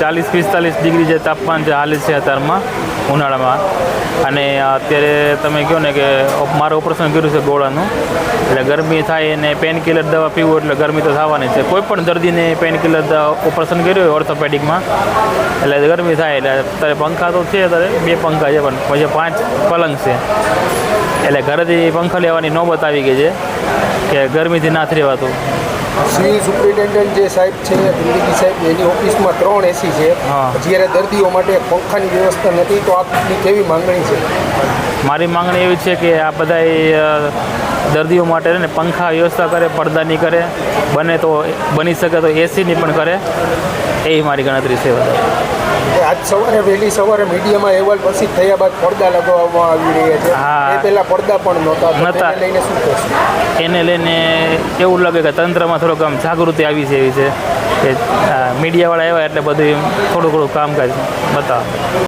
ચાલીસ, પિસ્તાલીસ ડિગ્રી જે તાપમાન જે હાલે છે અત્યારમાં, ઉનાળામાં. અને અત્યારે તમે કહો ને કે મારું ઓપરેશન કર્યું છે ગોળાનું, એટલે ગરમી થાય અને પેન કિલર દવા પીવું એટલે ગરમી તો થવાની છે. કોઈ પણ દર્દીને પેન કિલર ઓપરેશન કર્યું હોય ઓર્થોપેડિકમાં એટલે ગરમી થાય એટલે અત્યારે પંખા તો છે અત્યારે, બે પંખા છે પણ પછી પાંચ પલંગ છે. એટલે ઘરેથી પંખા લેવાની નોબત આવી ગઈ છે કે ગરમીથી ના રહેવાતું. સિવિલ સુપ્રિન્ટેન્ડન્ટ જે સાહેબ છે જિંદગી સાહેબ એની ઓફિસમાં ત્રણ એસી છે. જ્યારે દર્દીઓ માટે પંખાની વ્યવસ્થા નથી તો આપની કેવી માંગણી છે? મારી માંગણી એવી છે કે આ બધા દર્દીઓ માટે ને પંખા વ્યવસ્થા કરે પડદાની કરે બને તો બની શકે તો એસીની પણ કરે. એવી મારી ગણતરી છે. આજ સવારે વહેલી સવારે મીડિયામાં અહેવાલ પ્રસિદ્ધ થયા બાદ પડદા લગાવવામાં આવી રહ્યા છે. હા. એ પહેલા પડદા પણ નહોતા નહોતા. લઈને શું કહેશો એને લઈને એવું લાગે કે તંત્રમાં થોડોક આમ જાગૃતિ આવી છે એવી છે. કે મીડિયાવાળા આવ્યા એટલે બધું થોડું થોડું કામકાજ બતાવે.